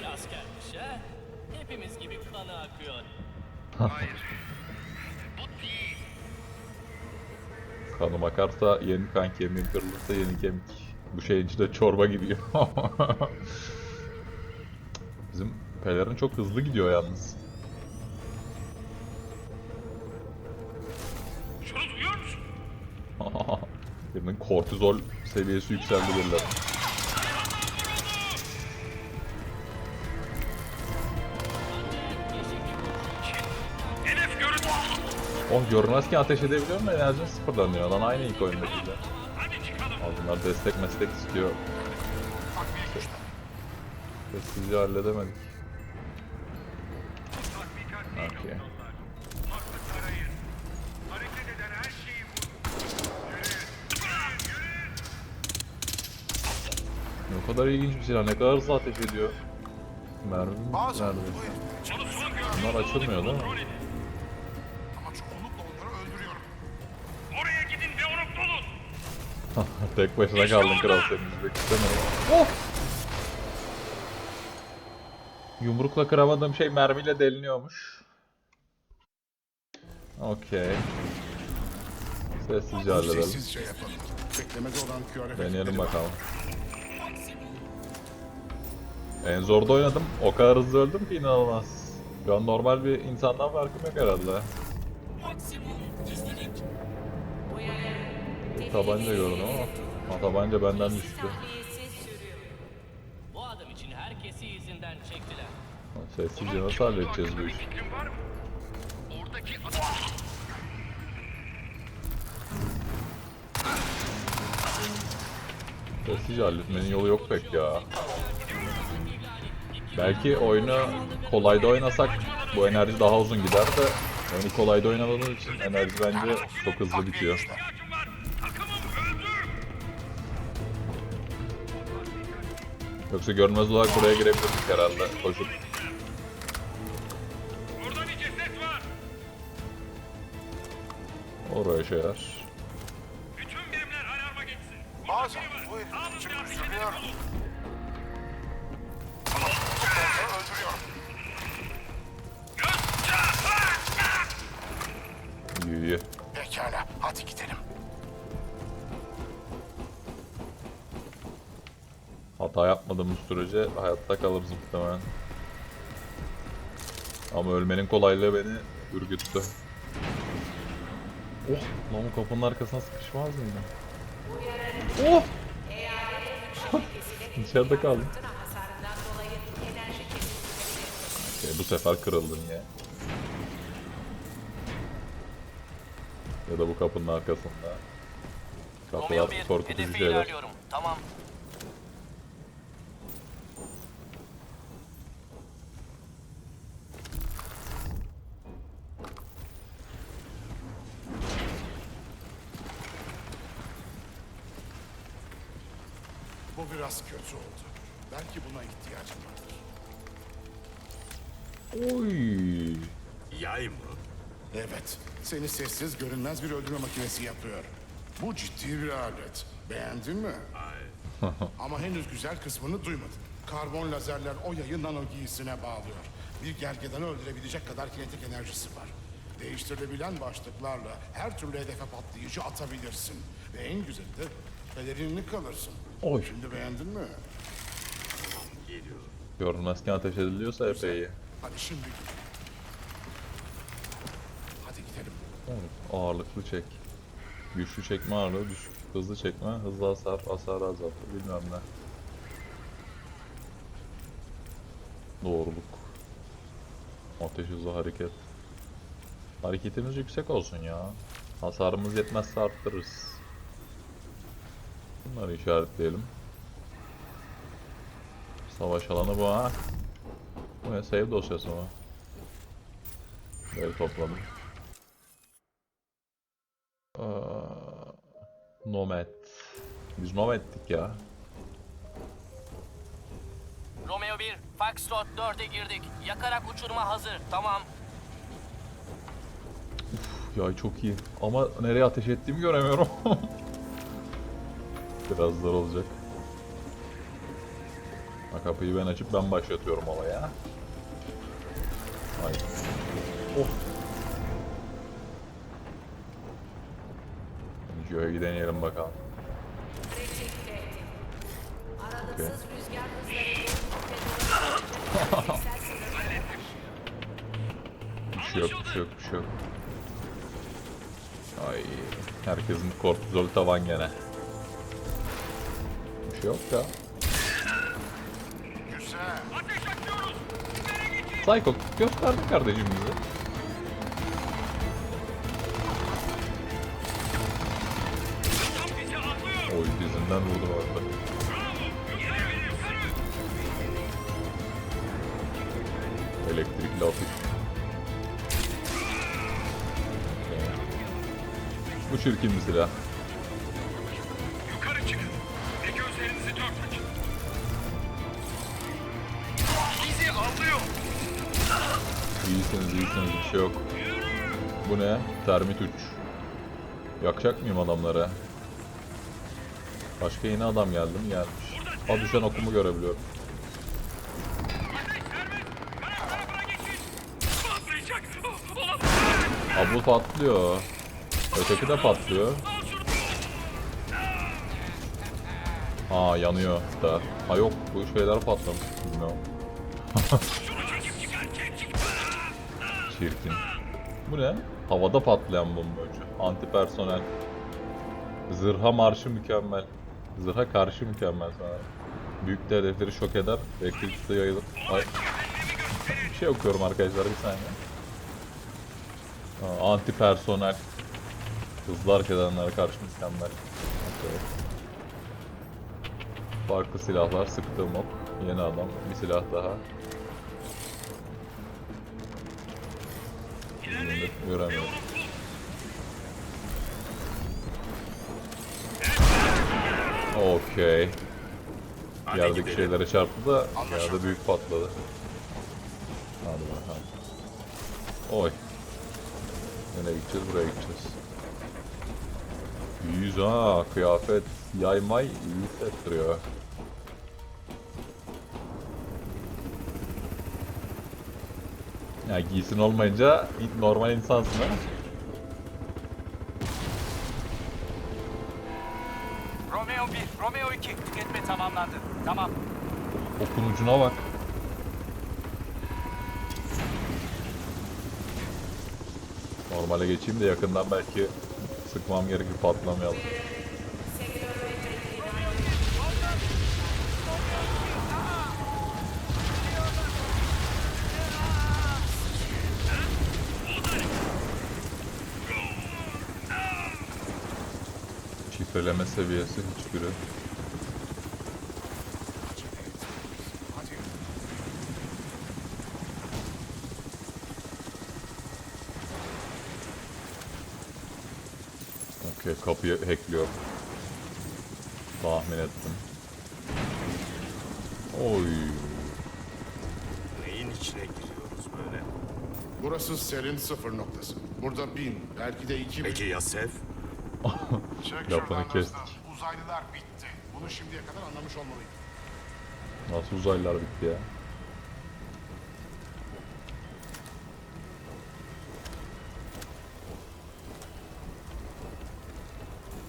güzel askermiş ha. Hepimiz gibi kanı akıyor. Hayır. Bu değil. Kanım akarsa yeni kan kemiğim kırılırsa yeni kemik. Bu şeyin içinde çorba gidiyor. Bizim pelerin çok hızlı gidiyor yalnız. Şunu duyuyor musun? Birinin kortizol seviyesi yükseldi birileri. Oh görünmezken ateş edebiliyor mu? Enerjin sıfırlanıyor lan aynı ilk oyundakiyle. Bunlar destek meslek istiyor. Sessizce halledemedik. Yürü. Ne kadar ilginç bir silah. Ne kadar hızlı ateş ediyor. Mermi Mermi. Bunlar açılmıyor değil mi? Tek başına kaldın kral senin izlemek istemiyorum. Oh! Yumrukla kıramadığım şey mermiyle deliniyormuş. Okey. Sessizce halledelim. Sessizce yapalım. Beklemede olan QR Deneyelim bakalım. En zorda oynadım. O kadar hızlı öldüm ki inanılmaz. Şu an normal bir insandan farkım yok herhalde. Tabanca gördüm ama. Ha, tabanca benden düştü. Bu adam için herkesi izinden çektiler. Ha, Sessizce nasıl halledeceğiz bu Bir işi? fikrin var mı? Oradaki adam... Sessizce halletmenin yolu yok pek ya. Belki oyunu kolayda oynasak bu enerji daha uzun gider de oyunu kolayda oynadığımız için enerji bence çok hızlı bitiyor. Yoksa görünmez olarak buraya girebilirdik herhalde koşup. Orada bir ceset var. Oraya şeyler. Bütün birimler alarma geçsin. Bazen bu herif Alın Hata yapmadığımız sürece hayatta kalırız muhtemelen. Ama ölmenin kolaylığı beni ürküttü. Oh! Bu kapının arkasına sıkışmaz mıydı? Oh! İçeride kaldım. Okey, bu sefer kırıldın ya. Ya da bu kapının arkasında. Kapılar korkutucu şeyler. Tamam. Bu biraz kötü oldu. Belki buna ihtiyacım vardır. Oy. Yay mı? Evet, seni sessiz görünmez bir öldürme makinesi yapıyor. Bu ciddi bir alet. Beğendin mi? Ay. Ama henüz güzel kısmını duymadın. Karbon lazerler o yayı nano giysisine bağlıyor. Bir gergedanı öldürebilecek kadar kinetik enerjisi var. Değiştirilebilen başlıklarla her türlü hedefe patlayıcı atabilirsin. Ve en güzeli de pelerinli kalırsın. Oy. Şimdi beğendin mi? Geliyor. Görünmezken ateş ediliyorsa epey iyi. Hadi şimdi. Hadi gidelim. Evet, ağırlıklı çek. Güçlü çekme ağırlığı, düşük hızlı çekme, hızlı hasar, hasar azaltı, bilmem ne. Doğruluk. Ateş hızı hareket. Hareketimiz yüksek olsun ya. Hasarımız yetmezse arttırırız. Bunları işaretleyelim. Savaş alanı bu ha. Bu ne? Save dosyası mı? Böyle topladım. Aa, Nomad. Biz Nomad'tik ya. Romeo 1, Foxtrot 4'e girdik. Yakarak uçurma hazır. Tamam. Ya çok iyi. Ama nereye ateş ettiğimi göremiyorum. Biraz zor olacak. Ha, kapıyı ben açıp ben başlatıyorum olaya. Ay. Oh. Joe'ya giden yerim bakalım. Hızları Bir şey yok, bir şey yok, bir şey yok. Ay, herkesin kortizol tavan gene. Bir şey yok ya. Psycho gösterdi kardeşim bize. Oy dizinden vurdu orada. Elektrikli atış. Bu çirkin bir silah. İyisiniz iyisiniz bir şey yok. Bu ne? Termit 3. Yakacak mıyım adamları? Başka yeni adam geldi mi? Gelmiş. Ha düşen okumu görebiliyorum. Bu patlıyor. Öteki de patlıyor. Aa yanıyor da. Ha yok bu şeyler patlamış. Bilmiyorum. Çirkin. Bu ne? Havada patlayan bombacı. Anti personel. Zırha marşı mükemmel. Zırha karşı mükemmel sana. Büyük de hedefleri şok eder. Elektrikli yayılır. Ay. Bir şey okuyorum arkadaşlar bir saniye. Aa, Anti personel. Hızlı hareket edenlere karşı mükemmel. Okey. Farklı silahlar, sıktığım ok. Yeni adam, bir silah daha. Göremiyorum. Okey. Yerdeki şeylere çarptı da yerde büyük patladı. Hadi bakalım. Oy. Nereye gideceğiz? Buraya gideceğiz. Yüz ha kıyafet yaymay iyi hissettiriyor. Ya giysin olmayınca normal insansın ha. Romeo 1, Romeo 2. Tüketme tamamlandı. Tamam. Okun ucuna bak. Normale geçeyim de yakından belki sıkmam gerekir patlamayalım. Şifreleme seviyesi hiçbiri. Okey kapıyı hackliyor. Tahmin ettim. Oy. Neyin içine giriyoruz böyle? Burası serin sıfır noktası. Burada bin, belki de iki bin. Peki ya Sev? Lafını kestik. Uzaylılar bitti. Bunu şimdiye kadar anlamış olmalıyım. Nasıl uzaylılar bitti ya?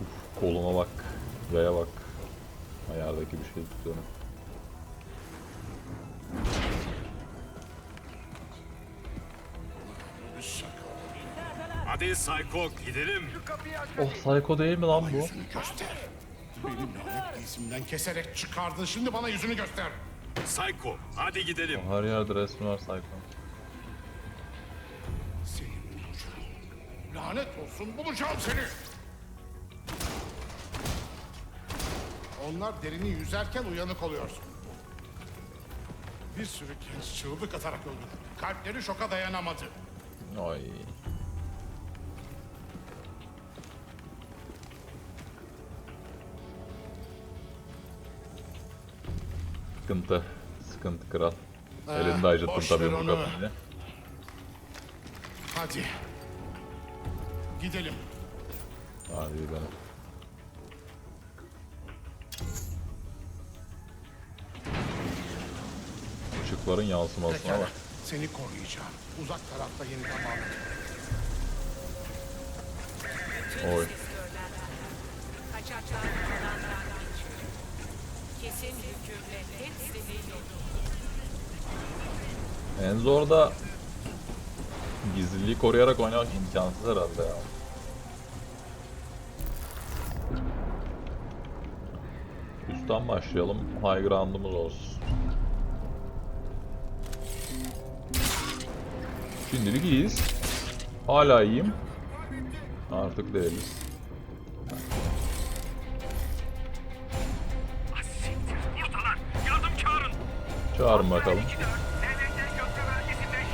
Uf, koluma bak. Yaya bak. Ayardaki bir şey tutuyorum. Psycho gidelim. Oh Psycho değil mi lan bu? Yüzünü göster. Benim lanet giysimden keserek çıkardın. Şimdi bana yüzünü göster. Psycho hadi gidelim. Her yerde resmi var Psycho. Seni bulacağım. Lanet olsun bulacağım seni. Onlar derini yüzerken uyanık oluyorsun. Bir sürü genç çığlık atarak öldü. Kalpleri şoka dayanamadı. Ay. Sıkıntı. Sıkıntı kral. Elinde acıttın boş tabii ver bu onu. kapıyı. Hadi. Gidelim. Hadi gidelim. ışıkların yansımasına Pekala. bak. Seni koruyacağım. Uzak tarafta yeniden bağlanacağım. Oy. En zor da gizliliği koruyarak oynamak imkansız herhalde ya. Üstten başlayalım. High ground'umuz olsun. Şimdilik iyiyiz. Hala iyiyim. Artık değiliz. Çağırın. Bakalım.